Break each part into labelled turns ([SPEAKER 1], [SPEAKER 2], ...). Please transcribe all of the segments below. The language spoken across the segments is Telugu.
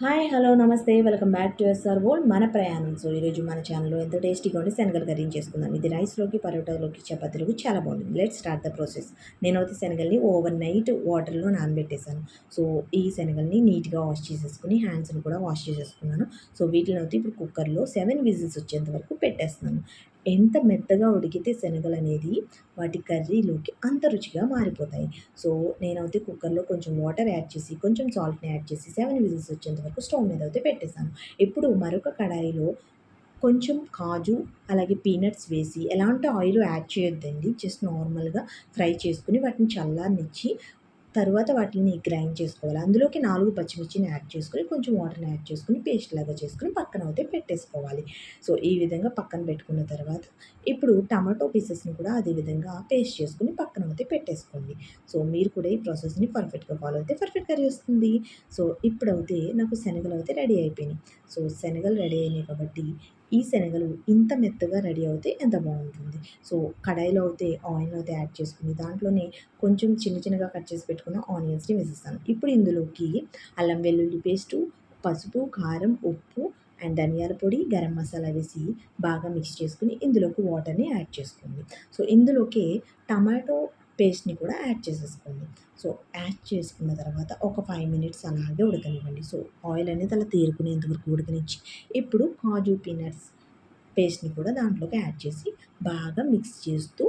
[SPEAKER 1] హాయ్ హలో నమస్తే. Welcome back to SR world. మన ప్రయాణం. సో ఈరోజు మన ఛానల్లో ఎంత టేస్టీగా ఉండి శనగలు కర్రీ చేసుకుందాం ఇది రైస్లోకి పరోటాలోకి చపాతీలోకి చాలా బాగుంటుంది. లెట్ స్టార్ట్ ద ప్రాసెస్ నేను అయితే శనగల్ని ఓవర్ నైట్ వాటర్లో నానబెట్టేశాను. సో ఈ శనగల్ని నీట్గా వాష్ చేసేసుకుని హ్యాండ్స్ని కూడా వాష్ చేసేసుకున్నాను. సో వీటిని అయితే ఇప్పుడు కుక్కర్లో సెవెన్ విజిల్స్ వచ్చేంత వరకు పెట్టేస్తున్నాను. ఎంత మెత్తగా ఉడికితే శనగలు అనేది వాటి కర్రీలోకి అంత రుచిగా మారిపోతాయి. సో నేనైతే కుక్కర్లో కొంచెం వాటర్ యాడ్ చేసి కొంచెం సాల్ట్ని యాడ్ చేసి సెవెన్ విజిల్స్ వచ్చేంత వరకు స్టవ్ మీద అయితే పెట్టేశాను. ఇప్పుడు మరొక కడాయిలో కొంచెం కాజు అలాగే పీనట్స్ వేసి ఎలాంటి ఆయిల్ యాడ్ చేయొద్దండి జస్ట్ నార్మల్గా ఫ్రై చేసుకుని వాటిని చల్లారనిచ్చి తర్వాత వాటిని గ్రైండ్ చేసుకోవాలి. అందులోకి నాలుగు పచ్చిమిర్చిని యాడ్ చేసుకొని కొంచెం వాటర్ని యాడ్ చేసుకుని పేస్ట్ లాగా చేసుకుని పక్కన అయితే పెట్టేసుకోవాలి. సో ఈ విధంగా పక్కన పెట్టుకున్న తర్వాత ఇప్పుడు టమాటో పీసెస్ని కూడా అదే విధంగా పేస్ట్ చేసుకుని పక్కన అయితే పెట్టేసుకోండి. సో మీరు కూడా ఈ ప్రాసెస్ని పర్ఫెక్ట్గా ఫాలో అయితే పర్ఫెక్ట్ కర్రీ వస్తుంది సో ఇప్పుడైతే నాకు శనగలు అయితే రెడీ అయిపోయినాయి. సో శనగలు రెడీ అయినాయి కాబట్టి ఈ శనగలు ఇంత మెత్తగా రెడీ అవుతే ఎంత బాగుంటుంది? సో కడాయిలో అయితే ఆయిల్ అయితే యాడ్ చేసుకుని దాంట్లోనే కొంచెం చిన్న చిన్నగా కట్ చేసి పెట్టుకున్న ఆనియన్స్ని వేసేస్తాను. ఇప్పుడు ఇందులోకి అల్లం వెల్లుల్లి పేస్టు పసుపు కారం ఉప్పు అండ్ ధనియాల పొడి గరం మసాలా వేసి బాగా మిక్స్ చేసుకుని ఇందులోకి వాటర్ని యాడ్ చేసుకోండి. సో ఇందులోకి టమాటో పేస్ట్ని కూడా యాడ్ చేసేసుకోండి. సో యాడ్ చేసుకున్న తర్వాత ఒక ఫైవ్ మినిట్స్ అలాగే ఉడకనివ్వండి. సో ఆయిల్ అనేది అలా తేరుకునేంతవరకు ఉడకనిచ్చి ఇప్పుడు కాజు పీనట్స్ పేస్ట్ని కూడా దాంట్లోకి యాడ్ చేసి బాగా మిక్స్ చేస్తూ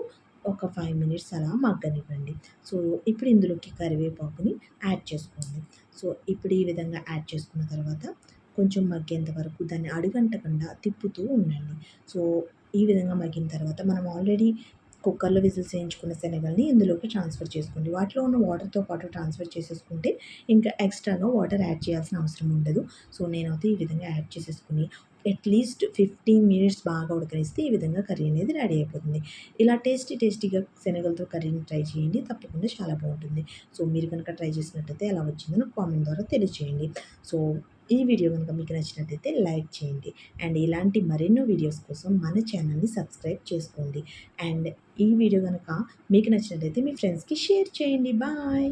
[SPEAKER 1] ఒక ఫైవ్ మినిట్స్ అలా మగ్గనివ్వండి. సో ఇప్పుడు ఇందులోకి కరివేపాకుని యాడ్ చేసుకోండి. సో ఇప్పుడు ఈ విధంగా యాడ్ చేసుకున్న తర్వాత కొంచెం మగ్గేంత వరకు దాన్ని అడుగంటకుండా తిప్పుతూ ఉండండి. సో ఈ విధంగా మగ్గిన తర్వాత మనం ఆల్రెడీ కుక్కర్లో విజిల్స్ వేయించుకున్న శనగల్ని ఇందులోకి ట్రాన్స్ఫర్ చేసుకోండి. వాటిలో ఉన్న వాటర్తో పాటు ట్రాన్స్ఫర్ చేసేసుకుంటే ఇంకా ఎక్స్ట్రాగా వాటర్ యాడ్ చేయాల్సిన అవసరం ఉండదు. సో నేనైతే ఈ విధంగా యాడ్ చేసేసుకుని అట్లీస్ట్ ఫిఫ్టీన్ మినిట్స్ బాగా ఉడకనిస్తే ఈ విధంగా కర్రీ అనేది రెడీ అయిపోతుంది. ఇలా టేస్టీ టేస్టీగా శనగలతో కర్రీని ట్రై చేయండి. తప్పకుండా చాలా బాగుంటుంది. సో మీరు కనుక ట్రై చేసినట్టయితే ఎలా వచ్చిందో నాకు కామెంట్ ద్వారా తెలియచేయండి. సో ఈ వీడియో కనుక మీకు నచ్చినట్టయితే లైక్ చేయండి. అండ్ ఇలాంటి మరెన్నో వీడియోస్ కోసం మన ఛానల్ని సబ్స్క్రైబ్ చేసుకోండి. అండ్ ఈ వీడియో కనుక మీకు నచ్చినట్టయితే మీ ఫ్రెండ్స్కి షేర్ చేయండి. బాయ్.